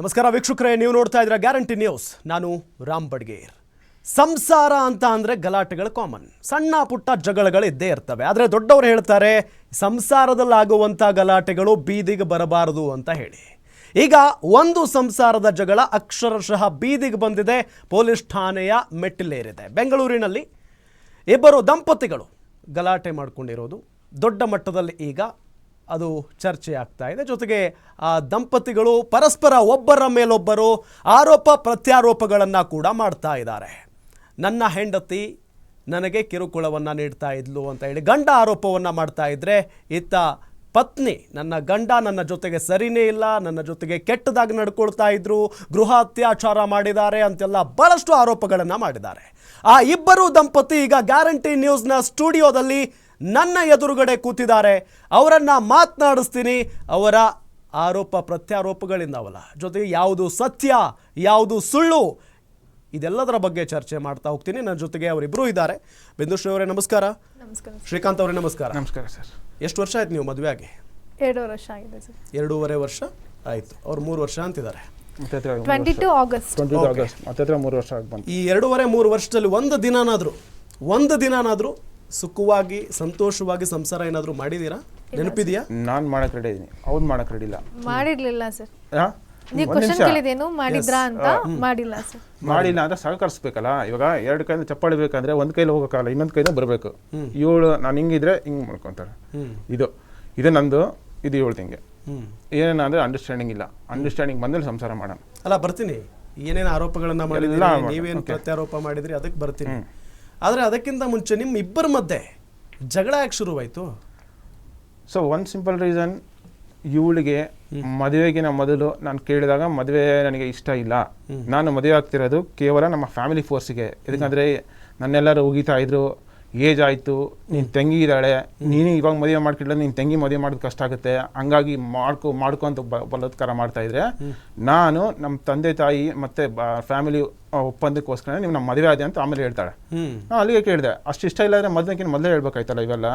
ನಮಸ್ಕಾರ ವೀಕ್ಷಕರೇ, ನೀವು ನೋಡ್ತಾ ಇದ್ರ ಗ್ಯಾರಂಟಿ ನ್ಯೂಸ್. ನಾನು ರಾಮ್ ಬಡ್ಗೇರ್. ಸಂಸಾರ ಅಂತ ಅಂದರೆ ಗಲಾಟೆಗಳು ಕಾಮನ್. ಸಣ್ಣ ಪುಟ್ಟ ಜಗಳಗಳು ಇದ್ದೇ ಇರ್ತವೆ. ಆದರೆ ದೊಡ್ಡವರು ಹೇಳ್ತಾರೆ ಸಂಸಾರದಲ್ಲಾಗುವಂಥ ಗಲಾಟೆಗಳು ಬೀದಿಗೆ ಬರಬಾರದು ಅಂತ ಹೇಳಿ. ಈಗ ಒಂದು ಸಂಸಾರದ ಜಗಳ ಅಕ್ಷರಶಃ ಬೀದಿಗೆ ಬಂದಿದೆ. ಪೊಲೀಸ್ ಠಾಣೆಯ ಮೆಟ್ಟಿಲೇರಿದೆ. ಬೆಂಗಳೂರಿನಲ್ಲಿ ಇಬ್ಬರು ದಂಪತಿಗಳು ಗಲಾಟೆ ಮಾಡಿಕೊಂಡಿರೋದು. ದೊಡ್ಡ ಮಟ್ಟದಲ್ಲಿ ಈಗ ಅದು ಚರ್ಚೆ ಆಗ್ತಾ ಇದೆ. ಜೊತೆಗೆ, ಆ, ದಂಪತಿಗಳು ಪರಸ್ಪರ ಒಬ್ಬರ ಮೇಲೊಬ್ಬರು ಆರೋಪ ಪ್ರತ್ಯಾರೋಪಗಳನ್ನು ಕೂಡ ಮಾಡ್ತಾ ಇದ್ದಾರೆ. ನನ್ನ ಹೆಂಡತಿ ನನಗೆ ಕಿರುಕುಳವನ್ನು ನೀಡ್ತಾ ಇದ್ಲು ಅಂತ ಹೇಳಿ ಗಂಡ ಆರೋಪವನ್ನು ಮಾಡ್ತಾ ಇದ್ದರೆ ಇತ್ತ ಪತ್ನಿ, ನನ್ನ ಗಂಡ ನನ್ನ ಜೊತೆಗೆ ಸರಿನೇ ಇಲ್ಲ, ನನ್ನ ಜೊತೆಗೆ ಕೆಟ್ಟದಾಗಿ ನಡ್ಕೊಳ್ತಾ ಇದ್ರು, ಗೃಹ ಅತ್ಯಾಚಾರ ಮಾಡಿದ್ದಾರೆ ಅಂತೆಲ್ಲ ಬಹಳಷ್ಟು ಆರೋಪಗಳನ್ನು ಮಾಡಿದ್ದಾರೆ. ಆ ಇಬ್ಬರು ದಂಪತಿ ಈಗ ಗ್ಯಾರಂಟಿ ನ್ಯೂಸ್ನ ಸ್ಟುಡಿಯೋದಲ್ಲಿ ನನ್ನ ಎದುರುಗಡೆ ಕೂತಿದ್ದಾರೆ. ಅವರನ್ನು ಮಾತನಾಡಿಸ್ತೀನಿ. ಅವರ ಆರೋಪ ಪ್ರತ್ಯಾರೋಪಗಳಿಂದವಲ್ಲ ಜೊತೆಗೆ ಯಾವುದು ಸತ್ಯ ಯಾವುದು ಸುಳ್ಳು ಇದೆಲ್ಲದರ ಬಗ್ಗೆ ಚರ್ಚೆ ಮಾಡ್ತಾ ಹೋಗ್ತೀನಿ. ನನ್ನ ಜೊತೆಗೆ ಅವರಿಬ್ಬರು ಇದ್ದಾರೆ. ಬಿಂದುಶ್ರೀ ಅವರೇ ನಮಸ್ಕಾರ. ನಮಸ್ಕಾರ ಶ್ರೀಕಾಂತ್ ಅವರೇ ನಮಸ್ಕಾರ. ನಮಸ್ಕಾರ ಸರ್. ಎಷ್ಟು ವರ್ಷ ಆಯ್ತು ನೀವು ಮದುವೆ ಆಗಿ? ಎರಡೂವರೆ ವರ್ಷ ಆಗಿದೆ ಸರ್. ಎರಡೂವರೆ ವರ್ಷ ಆಯಿತು. ಅವ್ರು ಮೂರು ವರ್ಷ ಅಂತಿದ್ದಾರೆ. ಮತ್ತೆ twenty two August. Twenty August. ಮತ್ತೆ ಹತ್ರ ಮೂರು ವರ್ಷ ಆಗಿ ಬಂತು. ಈ ಎರಡೂವರೆ ಮೂರು ವರ್ಷದಲ್ಲಿ ಒಂದು ದಿನನಾದರೂ ಒಂದು ದಿನನಾದರೂ ಸುಖವಾಗಿ ಸಂತೋಷವಾಗಿ ಸಂಸಾರ ಏನಾದರೂ ಮಾಡಿದೀರಾ ನೆನಪಿದೆಯಾ? ನಾನು ಮಾಡಕ್ ರೆಡಿ ಇದೀನಿ. ಅವ್ನು ಮಾಡಕ್ ರೆಡಿ ಇಲ್ಲ. ಮಾಡಿರ್ಲಿಲ್ಲ ಸರ್. ಆ? ನೀವು ಒಂದ್ ಕ್ವಶನ್ ನಿಮಿಷ. ಕೇಳಿದೇನು ಮಾಡಿದ್ರಾ ಅಂತ ಮಾಡಿಲ್ಲ ಸರ್. ಮಾಡಿಲ್ಲ ಅಂದ್ರೆ ಸಹಕರಿಸ್ಬೇಕಲ್ಲ? ಇವಾಗ ಎರಡು ಕೈಯಿಂದ ಚಪ್ಪಾಳಿ ಬೇಕಂದ್ರೆ ಒಂದ್ ಕೈಲಿ ಹೋಗಕ್ಕಾಗಲ್ಲ ಇನ್ನೊಂದ್ ಕೈಯಿಂದ ಬರಬೇಕು. ಇವಳು ನಾನು ಹಿಂಗಿದ್ರೆ ಹಿಂಗ್ ಮಾಡ್ಕೊಂತಾರೆ. ಇದು. ಇದು ನಂದು ಇದು ಇವಳು ಹಿಂಗೆ ಏನೇನ ಅಂದ್ರೆ ಅಂಡರ್ಸ್ಟ್ಯಾಂಡಿಂಗ್ ಇಲ್ಲ. ಅಂಡರ್ಸ್ಟ್ಯಾಂಡಿಂಗ್ ಬಂದಲ್ಲಿ ಸಂಸಾರ ಮಾಡೋಣ. ಅಲ್ಲ ಬರ್ತೀನಿ. ಏನೇನು ಆರೋಪಗಳನ್ನ ಮಾಡಿದ್ರಿ ನೀವೇನು ಪ್ರತ್ಯಾರೋಪ ಮಾಡಿದ್ರಿ ಅದಕ್ಕೆ ಬರ್ತೀನಿ. ಆದರೆ ಅದಕ್ಕಿಂತ ಮುಂಚೆ ನಿಮ್ಮ ಇಬ್ಬರ ಮಧ್ಯೆ ಜಗಳ ಯಾಕೆ ಶುರುವಾಯಿತು? ಸೊ ಒನ್ ಸಿಂಪಲ್ ರೀಸನ್ ಇವಳಿಗೆ ಮದುವೆಗಿನ ಮೊದಲು ನಾನು ಕೇಳಿದಾಗ ಮದುವೆ ನನಗೆ ಇಷ್ಟ ಇಲ್ಲ. ನಾನು ಮದುವೆ ಆಗ್ತಿರೋದು ಕೇವಲ ನಮ್ಮ ಫ್ಯಾಮಿಲಿ ಫೋರ್ಸಿಗೆ ಯಾಕಂದರೆ ನನ್ನೆಲ್ಲರೂ ಉಗಿತಾ ಇದ್ರು ಏಜ್ ಆಯಿತು ನಿನ್ನ ತಂಗಿ ಇದ್ದಾಳೆ ನೀನು ಇವಾಗ ಮದುವೆ ಮಾಡ್ಕಿಲ್ಲ ನೀನು ತಂಗಿ ಮದುವೆ ಮಾಡೋದು ಕಷ್ಟ ಆಗುತ್ತೆ ಹಂಗಾಗಿ ಮಾಡ್ಕೊ ಮಾಡ್ಕೊ ಅಂತ ಬ- ಬಲಾತ್ಕಾರ ಮಾಡ್ತಾ ಇದ್ರೆ ನಾನು ನಮ್ಮ ತಂದೆ ತಾಯಿ ಮತ್ತು ಫ್ಯಾಮಿಲಿ ಒಪ್ಪಂದಕ್ಕೋಸ್ಕರ ನೀವು ನಮ್ಮ ಮದುವೆ ಆದೆ ಅಂತ ಆಮೇಲೆ ಹೇಳ್ತಾಳೆ. ನಾನು ಅಲ್ಲಿಗೆ ಕೇಳಿದೆ ಅಷ್ಟು ಇಷ್ಟ ಇಲ್ಲ ಅಂದರೆ ಮೊದಲಕ್ಕಿಂತ ಮೊದಲೇ ಹೇಳ್ಬೇಕಾಯ್ತಲ್ಲ ಇವೆಲ್ಲ?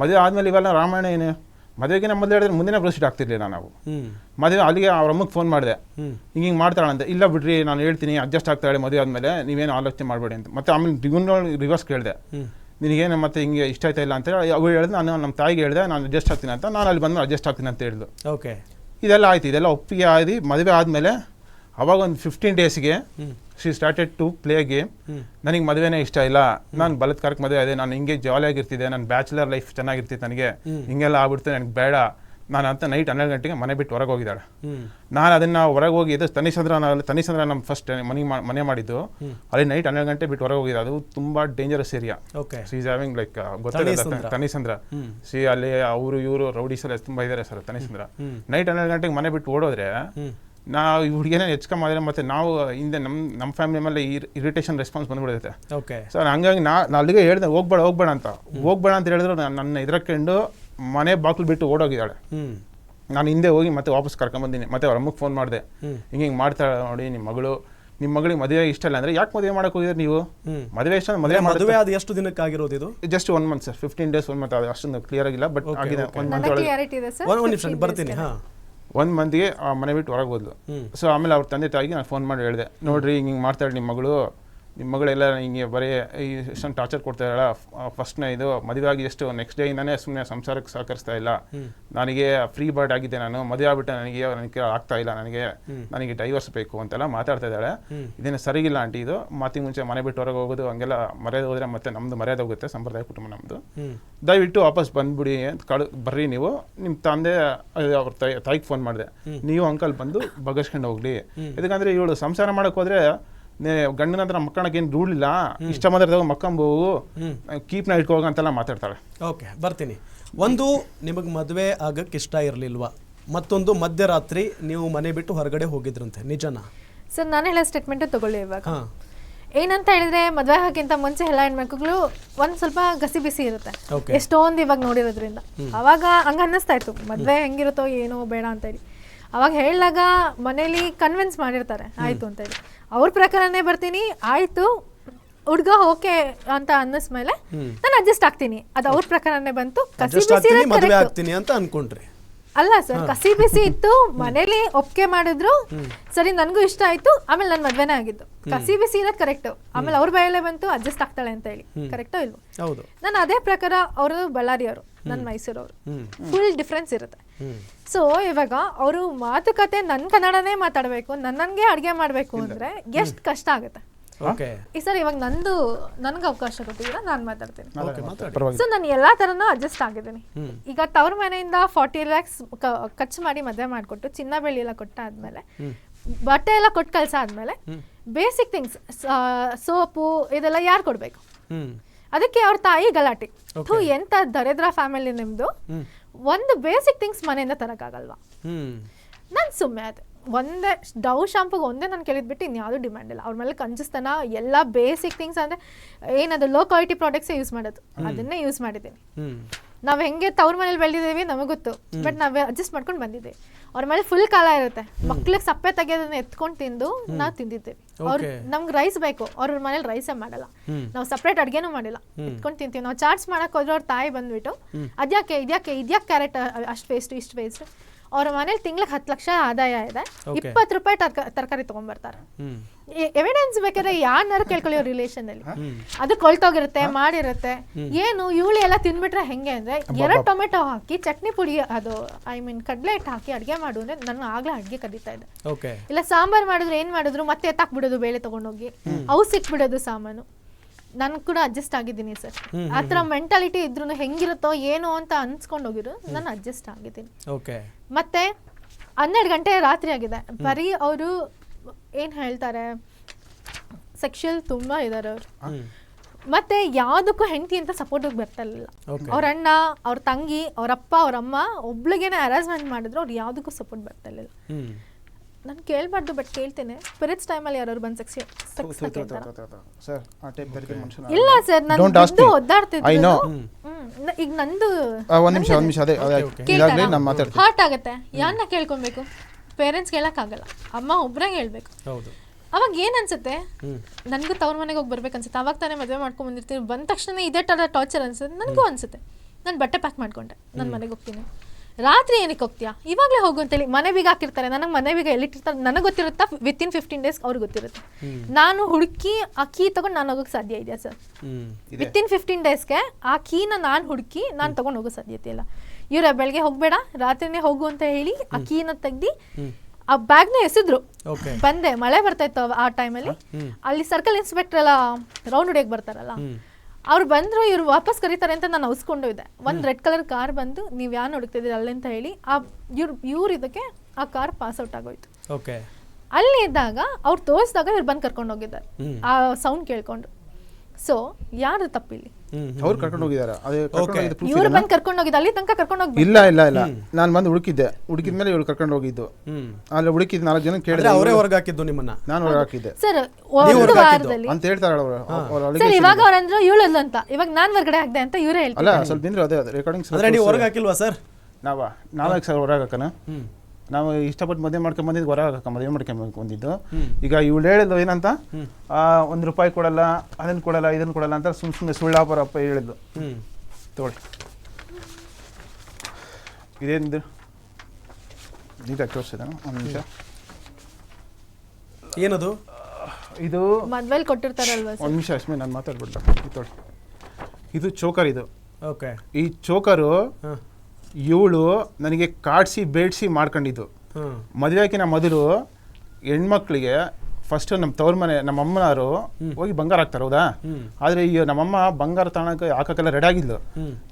ಮದುವೆ ಆದ್ಮೇಲೆ ಇವೆಲ್ಲ ರಾಮಾಯಣ ಏನು? ಮದುವೆಗೆ ನಮ್ಮ ಮೊದಲು ಹೇಳಿದ್ರೆ ಮುಂದಿನ ಪ್ರೊಸೀಡ್ ಆಗ್ತಿರ್ಲಿಲ್ಲ ನಾವು. ಮದುವೆ ಅಲ್ಲಿಗೆ ಅವ್ರ ಅಮ್ಮಗೆ ಫೋನ್ ಮಾಡಿದೆ. ಹಿಂಗೆ ಹಿಂಗೆ ಹಿಂಗೆ ಅಂತ ಇಲ್ಲ ಬಿಡ್ರಿ ನಾನು ಹೇಳ್ತೀನಿ ಅಡ್ಜಸ್ಟ್ ಆಗ್ತಾಳೆ ಮದುವೆ ಆದಮೇಲೆ ನೀವೇನು ಆಲೋಚನೆ ಮಾಡಬೇಡಿ ಅಂತ. ಮತ್ತೆ ಆಮೇಲೆ ರಿಗುನ್ ರಿವರ್ಸ್ ಕೇಳಿದೆ. ನಿನಗೇನು ಮತ್ತೆ ಹಿಂಗೆ ಇಷ್ಟ ಆಯ್ತಾ ಇಲ್ಲ ಅಂತ ಹೇಳಿ ಅವ್ರು ಹೇಳಿದೆ ನಾನು ನಮ್ಮ ತಾಯಿಗೆ ಹೇಳಿದೆ ನಾನು ಅಡ್ಜಸ್ಟ್ ಆಗ್ತೀನಿ ಅಂತ ನಾನು ಅಲ್ಲಿ ಬಂದು ಅಡ್ಜಸ್ಟ್ ಆಗ್ತೀನಿ ಅಂತ ಹೇಳಿದ್ಲು. ಓಕೆ ಇದೆಲ್ಲ ಆಯ್ತು ಇದೆಲ್ಲ ಒಪ್ಪಿಗೆ ಆದಿ ಮದುವೆ ಆದಮೇಲೆ ಅವಾಗ ಒಂದು ಫಿಫ್ಟೀನ್ ಡೇಸ್ಗೆ she started to play game. ನನಗೆ ಮದುವೆನೇ ಇಷ್ಟ ಇಲ್ಲ. ನಾನು ಬಲತ್ಕಾರಕ್ಕೆ ಮದುವೆ ಇದೆ ನಾನು ಹಿಂಗೆ ಜಾಲಿಯಾಗಿರ್ತಿದ್ದೆ ನನ್ನ ಬ್ಯಾಚುಲರ್ ಲೈಫ್ ಚೆನ್ನಾಗಿರ್ತಿತ್ತು ನನಗೆ. ಹಿಂಗೆಲ್ಲ ಆಗ್ಬಿಡ್ತು. ನನಗೆ ಬೇಡ. ನಾನು ಅಂತ ನೈಟ್ ಹನ್ನೆರಡು ಗಂಟೆಗೆ ಮನೆ ಬಿಟ್ಟು ಹೊರಗೆ ಹೋಗಿದ್ದಾಳೆ. ನಾನು ಅದನ್ನು ಹೊರಗೆ ಹೋಗಿ ಇದು ತನಿಸಂದ್ರ ತನಿಸಂದ್ರ ನಮ್ಮ ಫಸ್ಟ್ ಮನೆ ಮನೆ ಮಾಡಿದ್ದು. ಅಲ್ಲಿ ನೈಟ್ ಹನ್ನೆರಡು ಗಂಟೆ ಬಿಟ್ಟು ಹೊರಗೆ ಹೋಗಿದ್ದು ಅದು ತುಂಬಾ dangerous area she is having like. ಗೊತ್ತಿಲ್ಲ ತನಿಸಂದ್ರ. ಸಿ ಅಲ್ಲಿ ಅವರು ಇವರು ರೌಡೀಸ್ ಎಲ್ಲ ತುಂಬಾ ಇದ್ದಾರೆ ಸರ್ ತನಿಸಂದ್ರ. ನೈಟ್ ಹನ್ನೆರಡು ಗಂಟೆಗೆ ಮನೆ ಬಿಟ್ಟು ಓಡೋದ್ರೆ ನಾವು ಈ ಹುಡುಗಿನ ಆದರೆ ಮತ್ತೆ ನಾವು ಹಿಂದೆ ನಮ್ಮ ನಮ್ಮ ಫ್ಯಾಮಿಲಿ ಮೇಲೆ ಇರಿಟೇಷನ್ ರೆಸ್ಪಾನ್ಸ್ ಬಂದ್ಬಿಡುತ್ತೆ. ಓಕೆ ಸರ್ ಹಂಗಾಗಿ ನಾ ನಾ ಅಲ್ಲಿಗೆ ಹೇಳ್ದೆ ಹೋಗ್ಬೇಡ ಹೋಗ್ಬೇಡ ಅಂತ. ಹೋಗ್ಬೇಡ ಅಂತ ಹೇಳಿದ್ರು ನಾನು ನನ್ನ ಎದುರಕೊಂಡು ಮನೆ ಬಾಕ್ಲು ಬಿಟ್ಟು ಓಡೋಗಿದ್ದಾಳೆ. ನಾನು ಹಿಂದೆ ಹೋಗಿ ಮತ್ತೆ ವಾಪಸ್ ಕರ್ಕೊಂಬಂದಿನಿ ಮತ್ತೆ ಅವ್ರ ಅಮ್ಮಗೆ ಫೋನ್ ಮಾಡಿದೆ. ಹಿಂಗೆ ಹಿಂಗೆ ಮಾಡ್ತಾಳೆ ನೋಡಿ ನಿಮ್ಮ ಮಗಳು. ನಿಮ್ಮ ಮಗಳಿಗೆ ಮದುವೆ ಇಷ್ಟ ಇಲ್ಲ ಅಂದ್ರೆ ಯಾಕೆ ಮದುವೆ ಮಾಡಕ್ಕೆ ಹೋಗಿದ್ರೆ ನೀವು? ಮದುವೆ ಇಷ್ಟ ಮದುವೆ ಮದುವೆ ಅದು ಎಷ್ಟು ದಿನಕ್ಕೆ ಆಗಿರೋದು ಇದು? Just one month sir fifteen days one month ಅದು ಅಷ್ಟೊಂದು ಕ್ಲಿಯರ್ ಆಗಿಲ್ಲ ಬಟ್ ಆಗಿದೆ ಒನ್ ಮಂತ್ ಒಳಗೆ. ಒಂದು ನಿಮಿಷ ಬರ್ತೀನಿ ಹಾ. ಒನ್ ಆ ಮನೆ ಬಿಟ್ಟು ಹೊರಗೆ ಹೋದ್ಲು. ಸೊ ಆಮೇಲೆ ಅವ್ರ ತಂದೆ ತಾಯಿಗೆ ನಾನು ಫೋನ್ ಮಾಡಿ ಹೇಳಿದೆ ನೋಡ್ರಿ ಹಿಂಗೆ ಹಿಂಗೆ ಮಾಡ್ತಾಳೆ ನಿಮ್ಮ ಮಗಳು ನಿಮ್ಮ ಮಗಳೆಲ್ಲ ಹಿಂಗೆ ಬರೀ ಈ ಇಷ್ಟೊಂದು ಟಾರ್ಚರ್ ಕೊಡ್ತಾ ಇದ್ದಾಳ ಫಸ್ಟ್ನೇ ಇದು ಮದುವೆ ಆಗಿ ಎಷ್ಟು ನೆಕ್ಸ್ಟ್ ಡೇ ಇಂದಾನೇ ಸುಮ್ಮನೆ ಸಂಸಾರಕ್ಕೆ ಸಹಕರಿಸ್ತಾ ಇಲ್ಲ. ನನಗೆ ಫ್ರೀ ಬರ್ಡ್ ಆಗಿದ್ದೆ ನಾನು ಮದುವೆ ಆಗ್ಬಿಟ್ಟೆ ನನಗೆ ನನಗೆ ಆಗ್ತಾ ಇಲ್ಲ ನನಗೆ. ನನಗೆ ಡೈವರ್ಸ್ ಬೇಕು ಅಂತೆಲ್ಲ ಮಾತಾಡ್ತಾ ಇದ್ದಾಳೆ. ಇದನ್ನು ಸರಿಗಿಲ್ಲ ಆಂಟಿ ಇದು. ಮಾತಿಗೆ ಮುಂಚೆ ಮನೆ ಬಿಟ್ಟು ಹೊರಗೆ ಹೋಗೋದು ಹಂಗೆಲ್ಲ ಮರ್ಯಾದೆ ಹೋದ್ರೆ ಮತ್ತೆ ನಮ್ದು ಮರ್ಯಾದೆ ಹೋಗುತ್ತೆ ಸಂಪ್ರದಾಯ ಕುಟುಂಬ ನಮ್ಮದು ದಯವಿಟ್ಟು ವಾಪಸ್ ಬಂದ್ಬಿಡಿ ಅಂತ ಕಳು ಬರ್ರಿ ನೀವು. ನಿಮ್ಮ ತಂದೆ ಅವ್ರ ತಾಯಿ ತಾಯಿಗೆ ಫೋನ್ ಮಾಡಿದೆ. ನೀವು ಅಂಕಲ್ ಬಂದು ಬಗಸ್ಕೊಂಡು ಹೋಗ್ಲಿ. ಯಾಕಂದ್ರೆ ಇವಳು ಸಂಸಾರ ಮಾಡೋಕ್ಕೆ ಹೋದ್ರೆ ನೇ- ಗಂಡನ ಹತ್ರ ಮಕ್ಕಳಕ್ಕೆ ಏನು ರೂಢಿಲ್ಲ ಇಷ್ಟ ಮಾತ್ರ ಮಕ್ಕಂಬೋವು ಕೀಪ್ನ ಇಟ್ಕೋಗ ಅಂತೆಲ್ಲ ಮಾತಾಡ್ತಾಳೆ ಓಕೆ ಬರ್ತೀನಿ. ಒಂದು ನಿಮಗೆ ಮದುವೆ ಆಗಕ್ಕೆ ಇಷ್ಟ ಇರಲಿಲ್ವಾ? ಮತ್ತೊಂದು ಮಧ್ಯರಾತ್ರಿ ನೀವು ಮನೆ ಬಿಟ್ಟು ಹೊರಗಡೆ ಹೋಗಿದ್ರಂತೆ ನಿಜನಾ? ಸರ್ ನಾನು ಹೇಳೋ ಸ್ಟೇಟ್ಮೆಂಟ್ ತಗೊಳ್ಳಿ ಇವಾಗ. ಹಾ. ಏನಂತ ಹೇಳಿದ್ರೆ ಮದುವೆ ಹಾಕಿಂತ ಮುಂಚೆ ಎಲ್ಲ ಹೆಣ್ಮಕ್ಳು ಒಂದ್ ಸ್ವಲ್ಪ ಗಸಿ ಬಿಸಿ ಇರುತ್ತೆ. Okay. ಎಷ್ಟೊಂದು ಇವಾಗ ನೋಡಿರೋದ್ರಿಂದ. ಅವಾಗ ಹಂಗ ಅನ್ನಿಸ್ತಾ ಇತ್ತು. ಮದ್ವೆ ಹೆಂಗಿರುತ್ತೋ ಏನೋ ಬೇಡ ಅಂತ ಹೇಳಿ. ಅವಾಗ ಹೇಳಿದಾಗ ಮನೇಲಿ ಕನ್ವಿನ್ಸ್ ಮಾಡಿರ್ತಾರೆ ಆಯ್ತು ಅಂತ ಹೇಳಿ. ಅವ್ರ ಪ್ರಕಾರನೇ ಬರ್ತೀನಿ ಆಯ್ತು ಹುಡ್ಗ ಓಕೆ ಅಂತ ಅನ್ನಿಸ್ಮೇಲೆ ನಾನು ಅಡ್ಜಸ್ಟ್ ಆಗ್ತೀನಿ. ಅದು ಅವ್ರ ಪ್ರಕಾರನೇ ಬಂತು. ಕಸಿ ಬಿಸಿ ಆಗ್ತೀನಿ ಅಂತ ಅನ್ಕೊಂಡ್ರಿ. ಅಲ್ಲ ಸರ್ ಕಸಿ ಬಿಸಿ ಇತ್ತು ಮನೇಲಿ ಒಪ್ಪಿಗೆ ಮಾಡಿದ್ರು. ಸರಿ ನನಗೂ ಇಷ್ಟ ಆಯ್ತು ಆಮೇಲೆ ನನ್ನ ಮದ್ವೆನೇ ಆಗಿದ್ದು. ಕಸಿ ಬಿಸಿ ಇರೋದು ಕರೆಕ್ಟ್ ಆಮೇಲೆ ಅವ್ರ ಬಯಲೇ ಬಂತು ಅಡ್ಜಸ್ಟ್ ಆಗ್ತಾಳೆ ಅಂತ ಹೇಳಿ. ಕರೆಕ್ಟೋ ಇಲ್ವೋ? ಹೌದು. ನಾನು ಅದೇ ಪ್ರಕಾರ ಅವರು ಬಳ್ಳಾರಿಯವರು ನನ್ನ ಮೈಸೂರವರು. ಫುಲ್ ಡಿಫ್ರೆನ್ಸ್ ಇರುತ್ತೆ. ಸೊ ಇವಾಗ ಅವರು ಮಾತುಕತೆ ನನ್ನ ಕನ್ನಡನೇ ಮಾತಾಡಬೇಕು ನನ್ನಂಗೆ ಅಡುಗೆ ಮಾಡಬೇಕು ಅಂದ್ರೆ ಎಷ್ಟು ಕಷ್ಟ ಆಗುತ್ತೆ? ಓಕೆ ಈ ಸರ್ ಇವಾಗ ನಂದು ನನ್ಗೆ ಅವಕಾಶ ಕೊಟ್ಟಿದ್ರೆ ನಾನು ಮಾತಾಡ್ತೀನಿ. ಓಕೆ ಮಾತಾಡಿ. ಪರವಾಗಿಲ್ಲ. ಸೊ ನಾನು ಎಲ್ಲಾ ಥರನೂ ಅಡ್ಜಸ್ಟ್ ಆಗಿದ್ದೀನಿ. ಈಗ ತವ್ರ ಮನೆಯಿಂದ ಫಾರ್ಟಿ ಲ್ಯಾಕ್ಸ್ ಖರ್ಚು ಮಾಡಿ ಮದುವೆ ಮಾಡಿಕೊಟ್ಟು ಚಿನ್ನ ಬೆಳ್ಳಿ ಎಲ್ಲ ಕೊಟ್ಟಾದ್ಮೇಲೆ ಬಟ್ಟೆ ಎಲ್ಲ ಕೊಟ್ಟು ಕಳ್ಸಾದ್ಮೇಲೆ ಬೇಸಿಕ್ ಥಿಂಗ್ಸ್ ಸೋಪು ಇದೆಲ್ಲ ಯಾರು ಕೊಡಬೇಕು? ಅದಕ್ಕೆ ಅವ್ರ ತಾಯಿ ಗಲಾಟೆ. ಥೂ ಎಂತ ದರಿದ್ರ ಫ್ಯಾಮಿಲಿ ನಿಮ್ದು? ಒಂದು ಬೇಸಿಕ್ ಥಿಂಗ್ಸ್ ಮನೆಯಿಂದ ತರಕ್ಕಾಗಲ್ವಾ ನಾನು ಸುಮ್ಮನೆ ಅದೇ ಒಂದೇ ಡೌ ಶಾಂಪುಗೆ ಒಂದೇ ನಾನು ಕೇಳಿದ್ಬಿಟ್ಟು ಇನ್ಯಾವುದೂ ಡಿಮ್ಯಾಂಡ್ ಇಲ್ಲ. ಅವ್ರ ಮೇಲೆ ಕಂಜಸ್ತನ ಎಲ್ಲ ಬೇಸಿಕ್ ಥಿಂಗ್ಸ್ ಅಂದರೆ ಏನದು ಲೋ ಕ್ವಾಲಿಟಿ ಪ್ರಾಡಕ್ಟ್ಸೇ ಯೂಸ್ ಮಾಡೋದು. ಅದನ್ನೇ ಯೂಸ್ ಮಾಡಿದ್ದೀನಿ. ನಾವು ಹೆಂಗೆ ತವ್ರ ಮನೇಲಿ ಬೆಳೆದಿದ್ದೀವಿ ನಮಗೆ ಗೊತ್ತು. ಬಟ್ ನಾವು ಅಡ್ಜಸ್ಟ್ ಮಾಡ್ಕೊಂಡು ಬಂದಿದ್ದೀವಿ ಅವ್ರ ಮೇಲೆ ಫುಲ್ ಕಾಲ ಇರುತ್ತೆ. ಮಕ್ಳಿಗೆ ಸಪ್ಪೆ ತೆಗೆಯೋದನ್ನ ಎತ್ಕೊಂಡು ತಿಂದು ನಾವು ತಿಂದಿದ್ದೇವೆ. ಅವ್ರು. ನಮ್ಗೆ ರೈಸ್ ಬೇಕು. ಅವ್ರ ಮನೇಲಿ ರೈಸೇ ಮಾಡಲ್ಲ. ನಾವು ಸಪ್ರೇಟ್ ಅಡ್ಗೆನೂ ಮಾಡಿಲ್ಲ. ಎತ್ಕೊಂಡು ತಿಂತೀವಿ. ನಾವು ಚಾಟ್ಸ್ ಮಾಡಕ್ ಹೋದ್ರೆ ಅವ್ರ ತಾಯಿ ಬಂದ್ಬಿಟ್ಟು ಅದ್ಯಾಕೆ ಇದ್ಯಾಕೆ ಇದ್ಯಾಕೆ ಕ್ಯಾರೆಟ್ ಅಷ್ಟು ವೇಸ್ಟ್ ಇಷ್ಟು ವೇಸ್ಟ್ ಅವ್ರ ಮನೇಲಿ ತಿಂಗ್ಳಿಗೆ ಹತ್ತು ಲಕ್ಷ ಆದಾಯ ಇದೆ. ಇಪ್ಪತ್ತು ರೂಪಾಯಿ ತರ್ಕ- ತರಕಾರಿ ತಗೊಂಡ್ಬರ್ತಾರೆ ಎವಿಡೆನ್ಸ್ ಬೇಕಾದ್ರೆ ಯಾರನ್ನಾರು ಕೇಳ್ಕೊಳ್ಳಿ ಅವ್ರ ರಿಲೇಷನ್ ಅಲ್ಲಿ. ಅದು ಕೊಳ್ತೋಗಿರುತ್ತೆ ಮಾಡಿರುತ್ತೆ. ಏನು ಇವಳಿ ಎಲ್ಲ ತಿನ್ಬಿಟ್ರೆ ಹೆಂಗೆ ಅಂದ್ರೆ ಎರಡು ಟೊಮೆಟೊ ಹಾಕಿ ಚಟ್ನಿ ಪುಡಿ ಅದು ಐ ಮೀನ್ ಕಡಲೆ ಹಿಟ್ಟು ಹಾಕಿ ಅಡುಗೆ ಮಾಡು ಅಂದ್ರೆ ನನ್ನ ಆಗ್ಲೇ ಅಡ್ಗೆ ಕದೀತಾ ಇದೆ. ಓಕೆ ಇಲ್ಲ ಸಾಂಬಾರ್ ಮಾಡಿದ್ರು ಏನ್ ಮಾಡಿದ್ರು ಮತ್ತೆ ಎತ್ತಾಕ್ಬಿಡೋದು ಬೇಳೆ ತಗೊಂಡೋಗಿ. ಅವು ಸಿಕ್ಬಿಡೋದು ಸಾಮಾನು. ನಾನು ಕೂಡ ಅಡ್ಜಸ್ಟ್ ಆಗಿದ್ದೀನಿ ಸರ್ ಆ ತರ ಮೆಂಟಾಲಿಟಿ ಇದ್ರು ಹೆಂಗಿರುತ್ತೋ ಏನೋ ಅಂತ ಅನ್ಸ್ಕೊಂಡು ಹೋಗಿರು ನಾನು ಅಡ್ಜಸ್ಟ್ ಆಗಿದ್ದೀನಿ. ಓಕೆ ಮತ್ತೆ ಹನ್ನೆರಡು ಗಂಟೆ ರಾತ್ರಿ ಆಗಿದೆ. ಬರೀ ಅವರು ಏನು ಹೇಳ್ತಾರೆ ಸೆಕ್ಷುಯಲ್ ತುಂಬಾ ಇದ್ದಾರೆ ಅವರು. ಮತ್ತೆ ಯಾವ್ದಕ್ಕೂ ಹೆಂಡತಿ ಅಂತ ಸಪೋರ್ಟಿಗೆ ಬರ್ತಾ ಇರಲಿಲ್ಲ. ಅವ್ರ ಅಣ್ಣ ಅವ್ರ ತಂಗಿ ಅವ್ರ ಅಪ್ಪ ಅವ್ರ ಅಮ್ಮ ಒಬ್ಳಿಗೇನೆ ಹರಾಸ್ಮೆಂಟ್ ಮಾಡಿದ್ರು ಅವ್ರು ಯಾವ್ದಕ್ಕೂ ಸಪೋರ್ಟ್ ಬರ್ತಾ ಇರಲಿಲ್ಲ. ಹ್ಮ್. ನಾನು ಕೇಳಬಾರ್ದು ಬಟ್ ಕೇಳ್ತೇನೆ. ಸ್ಪಿರಿಟ್ಸ್ ಟೈಮಲ್ಲಿ ಯಾರು ಬಂದು ಸೆಕ್ಸಿ ಸರ್ ಆ ಟೈಪ್ ಬರೀ ಮನುಷ್ಯನ ಇಲ್ಲ ಸರ್ ನಾನು Don't ask me. ಒದ್ದಾಡ್ತಿದ್ದು I know. ಈಗ ನಂದು ಒಂದು ನಿಮಿಷ ಒಂದು ನಿಮಿಷ ಅದೇ ಅದೇ ಇದಾಗಲಿ ನಾನು ಮಾತಾಡ್ತೀನಿ. ಹಾರ್ಟ್ ಆಗುತ್ತೆ. ಯಾರನ್ನ ಕೇಳ್ಕೊಬೇಕು? ಪೇರೆಂಟ್ಸ್ ಕೇಳಕ್ಕಾಗಲ್ಲ. ಅಮ್ಮ ಒಬ್ರೇ ಹೇಳ್ಬೇಕು. ಹೌದು. ಅವಾಗ ಏನ್ ಅನ್ಸುತ್ತೆ? ನನಗೂ ತವ್ರ ಮನೆಗೆ ಹೋಗಿ ಬರ್ಬೇಕು ಅನ್ಸುತ್ತೆ. ಅವಾಗ ತಾನೇ ಮದುವೆ ಮಾಡ್ಕೊಂಡ್ ಬಂದಿರ್ತೀನಿ. ಬಂದ ತಕ್ಷಣ ಇದೇ ತರ ಟಾರ್ಚರ್ ಅನ್ಸುತ್ತೆ. ನನಗೂ ಅನ್ಸುತ್ತೆ. ನಾನು ಬಟ್ಟೆ ಪ್ಯಾಕ್ ಮಾಡ್ಕೊಂಡೆ. ನನ್ನ ಮನೆಗೆ ಹೋಗ್ತೀನಿ. ರಾತ್ರಿ ಏನಕ್ಕೆ ಹೋಗ್ತೀಯಾ? ಇವಾಗಲೇ ಹೋಗು ಅಂತೇಳಿ ಮನೆ ಬೀಗ ಹಾಕಿರ್ತಾರೆ. ನನಗೆ ಮನೆ ಬೀಗ ಎಲ್ಲಿಟ್ಟಿರ್ತಾರೆ ನನಗೆ ಗೊತ್ತಿರುತ್ತಾ ವಿತ್ ಇನ್ ಫಿಫ್ಟೀನ್ ಡೇಸ್ ಅವ್ರಿಗೆ ಗೊತ್ತಿರುತ್ತೆ. ನಾನು ಹುಡುಕಿ ಆ ಕೀ ತಗೊಂಡು ನಾನು ಹೋಗೋಕೆ ಸಾಧ್ಯ ಇದೆಯಾ ಸರ್? ವಿತ್ ಇನ್ ಫಿಫ್ಟೀನ್ ಡೇಸ್ಗೆ ಆ ಕೀನ ನಾನು ಹುಡುಕಿ ನಾನು ತಗೊಂಡು ಹೋಗೋ ಸಾಧ್ಯತೆ ಇಲ್ಲ. ಇವ್ರ ಬೆಳಗ್ಗೆ ಹೋಗ್ಬೇಡ ರಾತ್ರಿನೇ ಹೋಗು ಅಂತ ಹೇಳಿ ಆ ಕೀನ ತೆಗ್ದು ಆ ಬ್ಯಾಗ್ನ ಎಸೆದ್ರು. ಬಂದೆ ಮಳೆ ಬರ್ತಾ ಇತ್ತು ಆ ಟೈಮಲ್ಲಿ ಅಲ್ಲಿ. ಸರ್ಕಲ್ ಇನ್ಸ್ಪೆಕ್ಟರ್ ಎಲ್ಲ ರೌಂಡ್ ಹೊಡಿಯಕ್ಕೆ ಬರ್ತಾರಲ್ಲ. ಅವ್ರು ಬಂದ್ರು ಇವ್ರು ವಾಪಸ್ ಕರೀತಾರೆ ಅಂತ ನಾನು ಅವಸ್ಕೊಂಡು ಇದ್ದೆ. ಒಂದು ರೆಡ್ ಕಲರ್ ಕಾರ್ ಬಂದು ನೀವು ಯಾನ್ ಹುಡುಕ್ತಿದ್ದೀರಿ ಅಲ್ಲಿ ಅಂತ ಹೇಳಿ ಆ ಇವ್ರು ಇವ್ರು ಇದಕ್ಕೆ ಆ ಕಾರ್ ಪಾಸ್ ಔಟ್ ಆಗೋಯ್ತು. ಓಕೆ. ಅಲ್ಲಿ ಇದ್ದಾಗ ಅವ್ರು ತೋರಿಸಿದಾಗ ಇವ್ರು ಬಂದು ಕರ್ಕೊಂಡು ಹೋಗಿದ್ದಾರೆ. ಆ ಸೌಂಡ್ ಕೇಳ್ಕೊಂಡು. ಸೊ ಯಾರು ತಪ್ಪಿಲ್ಲಿ ಅವ್ರು ಕರ್ಕೊಂಡು ಹೋಗಿದ್ದಾರೆ ಅದೇ ಕರ್ಕೊಂಡು ಹೋಗಿದ್ದು proof ಇವ್ರು? ಬಂದು ಕರ್ಕೊಂಡು ಹೋಗಿದ್ದು ಅಲ್ಲಿ ತನಕ ಕರ್ಕೊಂಡು ಹೋಗಿ ಇಲ್ಲ ಇಲ್ಲ ಇಲ್ಲ. ನಾನು ಬಂದು ಹುಡುಕಿದ್ದೆ. ಹುಡುಕಿದ ಮೇಲೆ ಇವಳು ಕರ್ಕೊಂಡು ಹೋಗಿದ್ದು. ಅಲ್ಲಿ ಹುಡುಕಿದ ನಾಲ್ಕು ಜನ ಕೇಳಿದೆ ಕೇಳಿದ್ರೆ ಅವರೇ ಹೊರಗೆ ಹಾಕಿದ್ದು ನಿಮ್ಮನ್ನ? ನಾನು ಹೊರಗೆ ಹಾಕಿದ್ದೆ. ಸರ್ ಒಂದು ವಾರದಲ್ಲಿ ಅಂತ ಹೇಳ್ತಾಳೆ ಅವರು. ಅವ್ರ ಸರ್ ಇವಾಗ ಅವ್ರಂದ್ರು ಇವಳಲ್ಲ ಅಂತ. ಇವಾಗ ನಾನ್ ಹೊರಗಡೆ ಹಾಕ್ದೆ ಅಂತ ಇವರೇ ಹೇಳ್ತಾರೆ ಅಲ್ಲ ಸ್ವಲ್ಪ ದಿನ ಅದೇ ರೆಕಾರ್ಡಿಂಗ್ಸ್ ಅಂದ್ರೆ ನೀವು ಹೊರಗೆ ಹಾಕಿಲ್ವಾ ಸರ್? ನಾವ ನಾಲ್ಕು ಸಾವಿರ ಹೊರಗೆ ಹಾಕನ? ನಾವು ಇಷ್ಟಪಟ್ಟು ಮದುವೆ ಮಾಡ್ಕೊಂಡ್ ಬಂದಿದ್ದು ಹೊರ ಮದುವೆ ಮಾಡ್ಕೊಂಡ್ ಬಂದಿದ್ದು. ಈಗ ಇವಳು ಹೇಳಿದ್ಲು ಏನಂತ? ಒಂದು ರೂಪಾಯಿ ಕೊಡಲ್ಲ ಅದನ್ನು ಕೊಡಲ್ಲ ಇದನ್ನು ಕೊಡಲ್ಲ ಅಂತ ಸುಮ್ ಸುಮ್ಮನೆ ಸುಳ್ಳಾಪರ ಅಪ್ಪ ಹೇಳಿದ್ಲು. ಇದೇನು ತಗೊಳ್ಳಿ ಇದೇನಿದು? ನೀಟಾಗಿ ತೋರಿಸಿದಾನು ಒಂದು ನಿಮಿಷ. ಏನದು? ಇದು ಮದ್ವೆಲ್ ಕೊಟ್ಟಿರ್ತಾರಲ್ವಾ ಸರ್? ಒಂದು ನಿಮಿಷ ಅಶ್ಮಿ ನಾನು ಮಾತಾಡ್ಬಿಡ್ಲ. ಇದು ಇದು ಚೋಕರ್ ಇದು. ಓಕೆ. ಈ ಚೋಕರು ಇವಳು ನನಗೆ ಕಾಡಿಸಿ ಬೇಡಿಸಿ ಮಾಡ್ಕೊಂಡಿದ್ದು. ಮದುವೆಕಿನ ಮೊದಲು ಹೆಣ್ಮಕ್ಳಿಗೆ ಫಸ್ಟ್ ನಮ್ಮ ತವ್ರ ಮನೆ ನಮ್ಮ ಅಮ್ಮನವರು ಹೋಗಿ ಬಂಗಾರ ಹಾಕ್ತಾರೆ ಹೌದಾ? ಆದ್ರೆ ಈ ನಮ್ಮಮ್ಮ ಬಂಗಾರ ತಾಣಕ್ಕೆ ಹಾಕಕ್ಕೆಲ್ಲ ರೆಡಿ ಆಗಿದ್ಲು.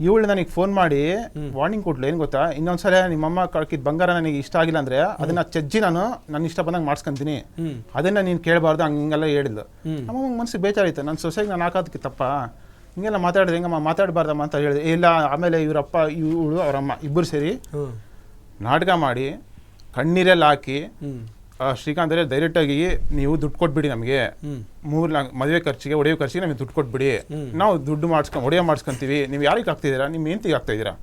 ಇವಳು ನನಗೆ ಫೋನ್ ಮಾಡಿ ವಾರ್ನಿಂಗ್ ಕೊಟ್ಲು ಏನು ಗೊತ್ತಾ? ಇನ್ನೊಂದ್ಸಲ ನಿಮ್ಮಮ್ಮ ಕಳ್ಕಿದ ಬಂಗಾರ ನನಗೆ ಇಷ್ಟ ಆಗಿಲ್ಲ ಅಂದ್ರೆ ಅದನ್ನ ಚಜ್ಜಿ ನಾನು ನನ್ನ ಇಷ್ಟ ಬಂದಂಗೆ ಮಾಡ್ಸ್ಕೊಂತೀನಿ. ಅದನ್ನ ನೀನು ಕೇಳಬಾರ್ದು ಹಂಗೆಲ್ಲ ಹೇಳಿದ್ಲು. ನಮ್ಮಮ್ಮ ಮನಸ್ಸಿಗೆ ಬೇಜಾರಿತ್ತು ನನ್ನ ಸೊಸೆಗೆ ನಾನು ಹಾಕೋದಕ್ಕೆ ತಪ್ಪ? ಹಿಂಗೆಲ್ಲ ಮಾತಾಡಿದ್ರೆ ಹೆಂಗಮ್ಮ? ಮಾತಾಡಬಾರ್ದಮ್ಮ ಅಂತ ಹೇಳಿದೆ. ಇಲ್ಲ ಆಮೇಲೆ ಇವರಪ್ಪ ಇವಳು ಅವರಮ್ಮ ಇಬ್ಬರು ಸೇರಿ ನಾಟಕ ಮಾಡಿ ಕಣ್ಣೀರೆಲ್ಲ ಹಾಕಿ ಶ್ರೀಕಾಂತ್ ಅವರೇ ಡೈರೆಕ್ಟಾಗಿ ನೀವು ದುಡ್ಡು ಕೊಟ್ಬಿಡಿ ನಮಗೆ. ಮೂರು ಲಾ ಮದುವೆ ಖರ್ಚಿಗೆ ಒಡೆಯೋ ಖರ್ಚಿಗೆ ನಮಗೆ ದುಡ್ಡು ಕೊಟ್ಬಿಡಿ. ನಾವು ದುಡ್ಡು ಮಾಡಿಸ್ಕೊಂಡು ಒಡೆಯೋ ಮಾಡಿಸ್ಕೊಂತೀವಿ. ನೀವು ಯಾರಿಗೆ ಆಗ್ತಿದ್ದೀರಾ ನಿಮ್ಮ ಹೆಂತಿಗೆ ಹಾಕ್ತಾ ಇದ್ದೀರಾ.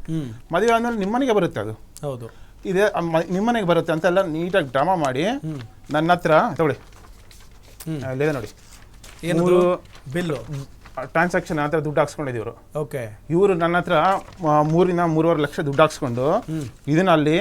ಮದುವೆ ಆದ್ಮೇಲೆ ನಿಮ್ಮನೆಗೆ ಬರುತ್ತೆ ಅದು. ಹೌದು. ಇದೆ ನಿಮ್ಮನೆಗೆ ಬರುತ್ತೆ ಅಂತೆಲ್ಲ ನೀಟಾಗಿ ಡ್ರಾಮಾ ಮಾಡಿ ನನ್ನ ಹತ್ರ ತಗೊಳ್ಳಿ. ಲೇದ ನೋಡಿ. ಏನು ಬಿಲ್ಲು. ಟ್ರಾನ್ಸಾಕ್ಷನ್ ಹತ್ರ ದುಡ್ಡು ಹಾಕ್ಸ್ಕೊಂಡಿದ್ದೀವ್ರು. ಓಕೆ ಇವರು ನನ್ನ ಹತ್ರ ಆ, ಮೂರಿಂದ ಮೂರುವರೆ ಲಕ್ಷ ದುಡ್ಡು ಹಾಕ್ಸ್ಕೊಂಡು ಇದನ್ನ ಅಲ್ಲಿ